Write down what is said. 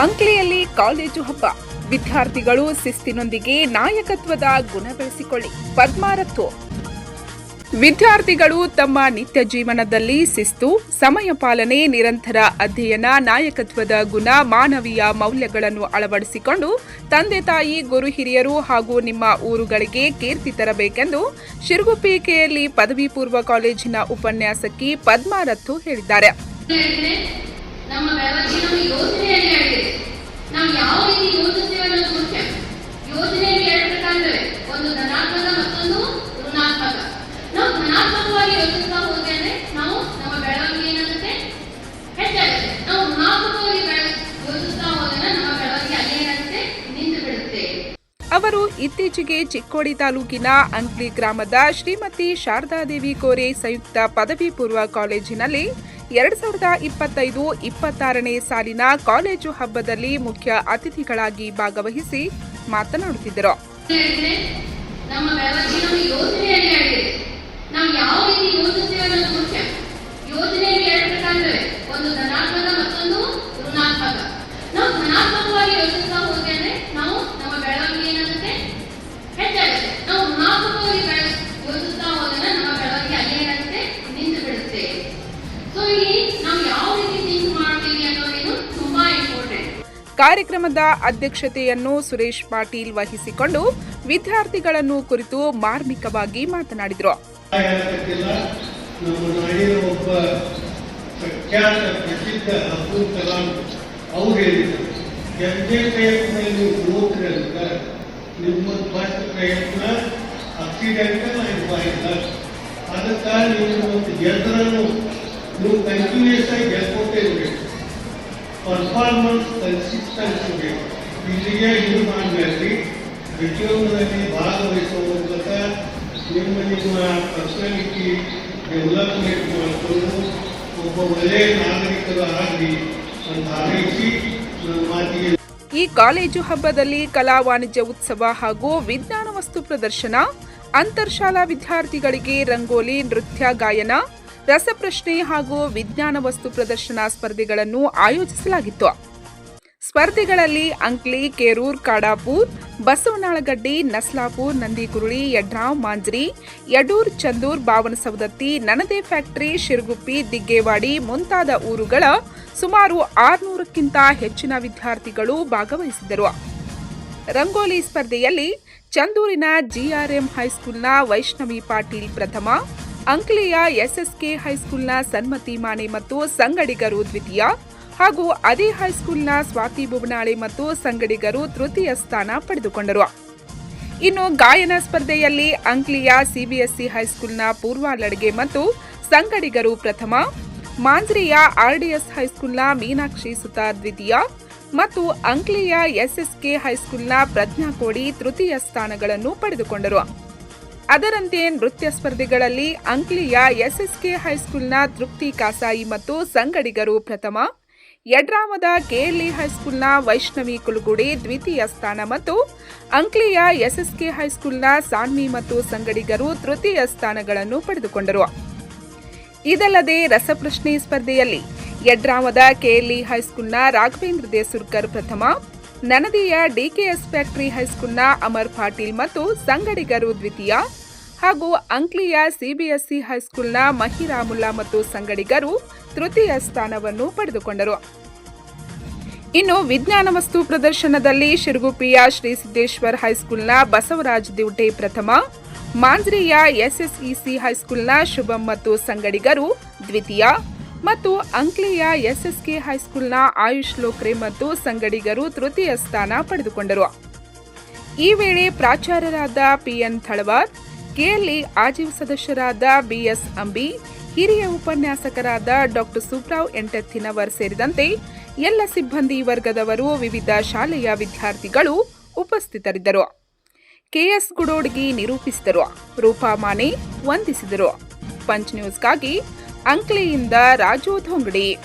ಅಂಕ್ಲಿಯಲ್ಲಿ college ಹಬ್ಬ. ವಿದ್ಯಾರ್ಥಿಗಳು ಶಿಸ್ತಿನೊಂದಿಗೆ ನಾಯಕತ್ವದ ಗುಣ ಬೆಳೆಸಿಕೊಳ್ಳಿ. ಪದ್ಮಾರಥೋ ವಿದ್ಯಾರ್ಥಿಗಳು ತಮ್ಮ ನಿತ್ಯ ಜೀವನದಲ್ಲಿ ಶಿಸ್ತು, ಸಮಯ ಪಾಲನೆ, ನಿರಂತರ ಅಧ್ಯಯನ, ನಾಯಕತ್ವದ ಗುಣ, ಮಾನವೀಯ ಮೌಲ್ಯಗಳನ್ನು ಅಳವಡಿಸಿಕೊಂಡು ತಂದೆ ತಾಯಿ, ಗುರು ಹಿರಿಯರು ಹಾಗೂ ನಿಮ್ಮ ಊರುಗಳಿಗೆ ಕೀರ್ತಿ ತರಬೇಕೆಂದು ಶಿರುಗುಪ್ಪಿ ಕೆಎಲ್ಇ ಪದವಿ ಪೂರ್ವ ಕಾಲೇಜಿನ ಉಪನ್ಯಾಸಕಿ ಪದ್ಮಾರಥು ಹೇಳಿದ್ದಾರೆ. ನಾವು ಯಾವ ರೀತಿ ಯೋಚಿಸ್ತೇವೆ ಅನ್ನೋದು ಮುಖ್ಯ. ಯೋಜನೆಯಲ್ಲಿ ಎರಡು ಪ್ರಕಾರಗಳಿವೆ ಒಂದು ಧನಾತ್ಮಕ, ಮತ್ತೊಂದು ಋಣಾತ್ಮಕ. ನಾವು ಧನಾತ್ಮಕವಾಗಿ ಯೋಚಿಸ್ತಾ ಹೋದ್ರೆ ಅಂದ್ರೆ ನಾವು ನಮ್ಮ ಬೆಳವಣಿಗೆ ಏನಾಗುತ್ತೆ? ಹೆಚ್ಚಾಗುತ್ತೆ. ನಾವು ಋಣಾತ್ಮಕವಾಗಿ ಯೋಚಿಸ್ತಾ ಹೋದ್ರೆ ನಮ್ಮ ಬೆಳವಣಿಗೆ ಅಲ್ಲೇ ಏನಾಗುತ್ತೆ? ನಿಂತು ಬಿಡುತ್ತೆ. ಅವರು ಇತ್ತೀಚೆಗೆ ಚಿಕ್ಕೋಡಿ ತಾಲೂಕಿನ ಅಂಕ್ಲಿ ಗ್ರಾಮದ ಶ್ರೀಮತಿ ಶಾರದಾದೇವಿ ಕೋರೆ ಸಂಯುಕ್ತ ಪದವಿ ಪೂರ್ವ ಕಾಲೇಜಿನಲ್ಲಿ ಎರಡ್ ಸಾವಿರದ ಇಪ್ಪತ್ತೈದು ಇಪ್ಪತ್ತಾರನೇ ಸಾಲಿನ ಕಾಲೇಜು ಹಬ್ಬದಲ್ಲಿ ಮುಖ್ಯ ಅತಿಥಿಗಳಾಗಿ ಭಾಗವಹಿಸಿ ಮಾತನಾಡುತ್ತಿದ್ದರು. ಹೇಳಿದ್ರೆ ಕಾರ್ಯಕ್ರಮದ ಅಧ್ಯಕ್ಷತೆಯನ್ನು ಸುರೇಶ್ ಪಾಟೀಲ್ ವಹಿಸಿಕೊಂಡು ವಿದ್ಯಾರ್ಥಿಗಳನ್ನು ಕುರಿತು ಮಾರ್ಮಿಕವಾಗಿ ಮಾತನಾಡಿದರು. ನಮ್ಮ ಫಸ್ಟ್ ಪ್ರಯತ್ನ ಆಕ್ಸಿಡೆಂಟಲ್ ಆಗಿಲ್ಲ ಅದಕ್ಕಾಗಿ ನೀವು ಒಂದು ಗೆದ್ದರನ್ನು ನೀವು ಕಂಟಿನ್ಯೂಸ್ ಆಗಿ ಗೆಲ್ಕೊಟ್ಟೇ ಇರಬೇಕು. ಪರ್ಫಾರ್ಮೆನ್ಸ್ ಕನ್ಸಿಸ್ಟೆನ್ಸಿ ಬೇಕು ಇಲ್ಲಿಗೆ ಇದು ಮಾಡಬೇಡ್ರಿ ಪ್ರತಿಯೊಂದರಲ್ಲಿ ಭಾಗವಹಿಸುವ ಮೂಲಕ ನಿಮ್ಮ ನಿಮ್ಮ ಪರ್ಸನಾಲಿಟಿ ಡೆವಲಪ್ಮೆಂಟ್ ಮಾಡಿಕೊಂಡು ಒಬ್ಬ ಒಳ್ಳೆಯ ನಾಗರಿಕರು ಆಗಲಿ ಅಂತ ಹಾರೈಸಿ ಈ ಕಾಲೇಜು ಹಬ್ಬದಲ್ಲಿ ಕಲಾ ವಾಣಿಜ್ಯ ಉತ್ಸವ ಹಾಗೂ ವಿಜ್ಞಾನ ವಸ್ತು ಪ್ರದರ್ಶನ, ಅಂತರ್ಶಾಲಾ ವಿದ್ಯಾರ್ಥಿಗಳಿಗೆ ರಂಗೋಲಿ, ನೃತ್ಯ, ಗಾಯನ ರಸಪ್ರಶ್ನೆ ಹಾಗೂ ವಿಜ್ಞಾನ ವಸ್ತು ಪ್ರದರ್ಶನ ಸ್ಪರ್ಧೆಗಳನ್ನು ಆಯೋಜಿಸಲಾಗಿತ್ತು. ಸ್ಪರ್ಧೆಗಳಲ್ಲಿ ಅಂಕ್ಲಿ, ಕೇರೂರ್, ಕಾಡಾಪುರ್, ಬಸವನಾಳಗಡ್ಡಿ, ನಸ್ಲಾಪುರ್ ನಂದಿಗುರುಳಿ ಯಡ್ರಾವ್, ಮಾಂಜ್ರಿ, ಯಡೂರ್, ಚಂದೂರ್, ಬಾವನಸವದತ್ತಿ ನನದೆ ಫ್ಯಾಕ್ಟರಿ, ಶಿರಗುಪ್ಪಿ, ದಿಗ್ಗೇವಾಡಿ ಮುಂತಾದ ಊರುಗಳ ಸುಮಾರು ಆರುನೂರಕ್ಕಿಂತ ಹೆಚ್ಚಿನ ವಿದ್ಯಾರ್ಥಿಗಳು ಭಾಗವಹಿಸಿದರು ರಂಗೋಲಿ ಸ್ಪರ್ಧೆಯಲ್ಲಿ ಚಂದೂರಿನ ಜಿಆರ್ಎಂ ಹೈಸ್ಕೂಲ್ನ ವೈಷ್ಣವಿ ಪಾಟೀಲ್ ಪ್ರಥಮ ಅಂಕ್ಲಿಯ ಎಸ್ಎಸ್ಕೆ ಹೈಸ್ಕೂಲ್ನ ಸನ್ಮತಿ ಮಾನೆ ಮತ್ತು ಸಂಗಡಿಗರು ದ್ವಿತೀಯ ಹಾಗೂ ಅದೇ ಹೈಸ್ಕೂಲ್ನ ಸ್ವಾತಿ ಬುಬನಾಳೆ ಮತ್ತು ಸಂಗಡಿಗರು ತೃತೀಯ ಸ್ಥಾನ ಪಡೆದುಕೊಂಡರು. ಇನ್ನು ಗಾಯನ ಸ್ಪರ್ಧೆಯಲ್ಲಿ ಅಂಕ್ಲಿಯ ಸಿಬಿಎಸ್ಇ ಹೈಸ್ಕೂಲ್ನ ಪೂರ್ವ ಲಡ್ಗೆ ಮತ್ತು ಸಂಗಡಿಗರು ಪ್ರಥಮ, ಮಾಂಜ್ರಿಯ ಆರ್ಡಿಎಸ್ ಹೈಸ್ಕೂಲ್ನ ಮೀನಾಕ್ಷಿ ಸುತಾರ್ ದ್ವಿತೀಯ ಮತ್ತು ಅಂಕ್ಲಿಯ ಎಸ್ಎಸ್ಕೆ ಹೈಸ್ಕೂಲ್ನ ಪ್ರಜ್ಞಾ ಕೋಡಿ ತೃತೀಯ ಸ್ಥಾನಗಳನ್ನು ಪಡೆದುಕೊಂಡರು. ಅದರಂತೆ ನೃತ್ಯ ಸ್ಪರ್ಧೆಗಳಲ್ಲಿ ಅಂಕ್ಲಿಯ ಎಸ್ಎಸ್ಕೆ ಹೈಸ್ಕೂಲ್ನ ತೃಪ್ತಿ ಕಾಸಾಯಿ ಮತ್ತು ಸಂಗಡಿಗರು ಪ್ರಥಮ. ಯಡ್ರಾಮದ ಕೆಎಲ್ಇ ಹೈಸ್ಕೂಲ್ನ ವೈಷ್ಣವಿ ಕುಲುಗುಡಿ ದ್ವಿತೀಯ ಸ್ಥಾನ ಮತ್ತು ಅಂಕ್ಲಿಯ ಎಸ್ಎಸ್ಕೆ ಹೈಸ್ಕೂಲ್ನ ಸಾನ್ವಿ ಮತ್ತು ಸಂಗಡಿಗರು ತೃತೀಯ ಸ್ಥಾನಗಳನ್ನು ಪಡೆದುಕೊಂಡರು. ಇದಲ್ಲದೆ ರಸಪ್ರಶ್ನೆ ಸ್ಪರ್ಧೆಯಲ್ಲಿ ಯಡ್ರಾಮದ ಕೆಎಲ್ಇ ಹೈಸ್ಕೂಲ್ನ ರಾಘವೇಂದ್ರ ದೇಸುರ್ಕರ್ ಪ್ರಥಮ, ನನದಿಯ ಡಿಕೆಎಸ್ ಫ್ಯಾಕ್ಟರಿ ಹೈಸ್ಕೂಲ್ನ ಅಮರ್ ಪಾಟೀಲ್ ಮತ್ತು ಸಂಗಡಿಗರು ದ್ವಿತೀಯ ಹಾಗೂ ಅಂಕ್ಲಿಯ ಸಿಬಿಎಸ್ಇ ಹೈಸ್ಕೂಲ್ನ ಮಹಿರಾಮುಲ್ಲಾ ಮತ್ತು ಸಂಗಡಿಗರು ತೃತೀಯ ಸ್ಥಾನವನ್ನು ಪಡೆದುಕೊಂಡರು. ಇನ್ನು ವಿಜ್ಞಾನ ವಸ್ತು ಪ್ರದರ್ಶನದಲ್ಲಿ ಶಿರಗುಪ್ಪಿಯ ಶ್ರೀ ಸಿದ್ದೇಶ್ವರ್ ಹೈಸ್ಕೂಲ್ನ ಬಸವರಾಜ್ ದಿವಟೆ ಪ್ರಥಮ, ಮಾಂಜ್ರಿಯ ಎಸ್ಎಸ್ಇಸಿ ಹೈಸ್ಕೂಲ್ನ ಶುಭಂ ಮತ್ತು ಸಂಗಡಿಗರು ದ್ವಿತೀಯ ಮತ್ತು ಅಂಕ್ಲಿಯ ಎಸ್ಎಸ್ಕೆ ಹೈಸ್ಕೂಲ್ನ ಆಯುಷ್ ಲೋಕ್ರೆ ಮತ್ತು ಸಂಗಡಿಗರು ತೃತೀಯ ಸ್ಥಾನ ಪಡೆದುಕೊಂಡರು. ಈ ವೇಳೆ ಪ್ರಾಚಾರ್ಯರಾದ ಪಿಎನ್ ಥಳವಾರ್ ಕೆಎಲ್ಇ ಆಜೀವ್ ಸದಸ್ಯರಾದ ಬಿಎಸ್ ಅಂಬಿ, ಹಿರಿಯ ಉಪನ್ಯಾಸಕರಾದ ಡಾಕ್ಟರ್ ಸುಬ್ರಾವ್ ಎಂಟತ್ತಿನವರ್ ಸೇರಿದಂತೆ ಎಲ್ಲ ಸಿಬ್ಬಂದಿ ವರ್ಗದವರು ವಿವಿಧ ಶಾಲೆಯ ವಿದ್ಯಾರ್ಥಿಗಳು ಉಪಸ್ಥಿತರಿದ್ದರು. ಕೆಎಸ್ ಗುಡೋಡ್ಗಿ ನಿರೂಪಿಸಿದರು. ರೂಪಾ ಮಾನೆ ವಂದಿಸಿದರು. ಪಂಚ್ ನ್ಯೂಸ್ಗಾಗಿ ಅಂಕ್ಲೆಯಿಂದ ರಾಜು ಧೋಂಗಡಿ.